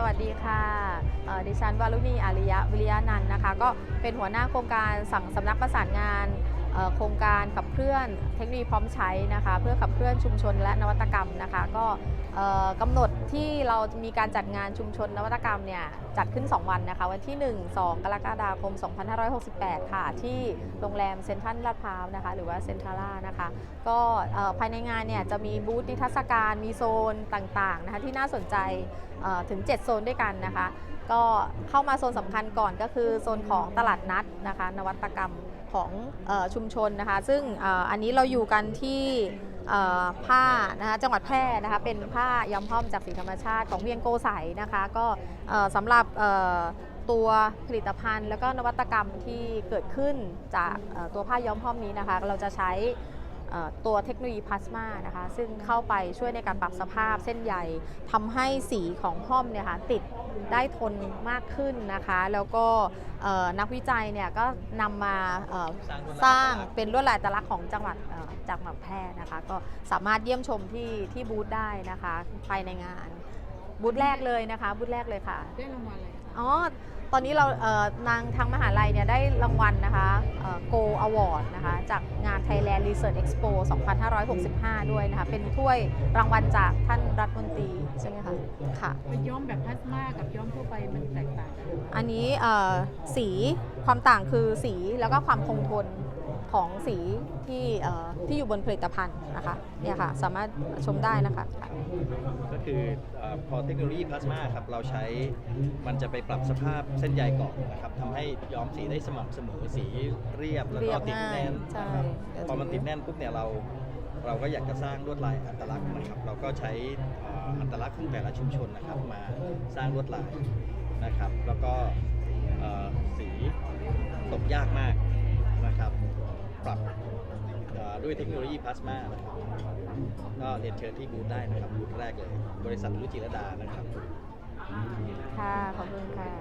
สวัสดีค่ะ ดิฉันวารุณีอาริยะวิริยานันนะคะ ก็เป็นหัวหน้าโครงการสั่งสำนักประสานงาน โครงการขับเคลื่อนเทคโนโลยีพร้อมใช้นะคะเพื่อขับเคลื่อนชุมชนและนวัตกรรมนะคะก็กำหนดที่เรามีการจัดงานชุมชนนวัตกรรมเนี่ยจัดขึ้น 2 วันนะคะวันที่ 1 2 กรกฎาคม 2568 ค่ะ ที่โรงแรมเซ็นทรัลลาดพร้าวนะคะหรือว่าเซ็นทรัล่านะคะ ก็ภายในงานเนี่ยจะมีบูธนิทรรศการมีโซนต่างๆนะคะที่น่าสนใจถึง 7 โซนด้วยกันนะคะ ก็เข้ามาโซนสำคัญก่อนก็คือโซนของตลาดนัดนะคะนวัตกรรม ของอชุมชนนะคะ ซึ่งอ,อันนี้เราอยู่กันที่ผ้านะคะจังหวัดแพร่นะคะเป็นผ้าย้อมห้อมจากสีธรรมชาติของเวียงโกใสนะคะก็สำหรับตัวผลิตภัณฑ์ แล้วก็นวัตกรรมที่เกิดขึ้นจากตัวผ้าย้อมห้อมนี้นะคะ เราจะใช้ ตัวเทคโนโลยีพลาสมานะคะ ซึ่งเข้าไปช่วยในการปรับสภาพเส้นใยทำให้สีของห้อมเนี่ยค่ะติดได้ทนมากขึ้นนะคะ แล้วก็เอ่อนักวิจัยเนี่ยก็นำมาเอ่อสร้างสร้างเป็นลวดลายอัตลักษณ์ของจังหวัดเอ่อจังหวัดแพร่นะคะ ก็สามารถเยี่ยมชมที่ที่บูธได้นะคะภายในงานบูธแรกเลยนะคะบูธแรกเลยค่ะได้รางวัลอะไรคะอ๋อตอนนี้เราเอ่อนางทางมหาลัยเนี่ยได้รางวัลนะคะโก อวอร์ดนะคะจากงาน Thailand Research Expo 2565 ด้วยนะคะ เป็นถ้วยรางวัลจากท่านรัฐมนตรีใช่ไหมคะ ค่ะ เป็นย้อมแบบพลาสมากับย้อมทั่วไปมันแตกต่างกันไหมอันนี้เอ่อสีความต่างคือสีแล้วก็ความคงทนของสีที่เอ่อที่อยู่บนผลิตภัณฑ์นะคะ เนี่ยค่ะ สามารถชมได้นะคะก็ คือเอ่อพอเทคโนโลยีพลาสมาครับเราใช้มันจะไปปรับสภาพเส้นใยก่อนนะครับทำให้ย้อมสีได้สม่ำเสมอสีเรียบแล้วเรีก็ยบติดแน่นง่ายใช่นะครับเดี๋ยวพอมันติดแน่นปุ๊บเนี่ยเรา เราก็อยากจะสร้างลวดลายอัตลักษณ์นะครับ เราก็ใช้เอ่ออัตลักษณ์ของแต่ละชุมชนนะครับมาสร้างลวดลายนะครับ แล้วก็เอ่อสีตกยากมากนะครับ ปรับด้วยเทคโนโลยีพลาสมานะครับก็เรียนเชิญที่บูธได้นะครับบูธแรกเลย บริษัทรุจิรดานะครับ ค่ะ ขอบคุณค่ะ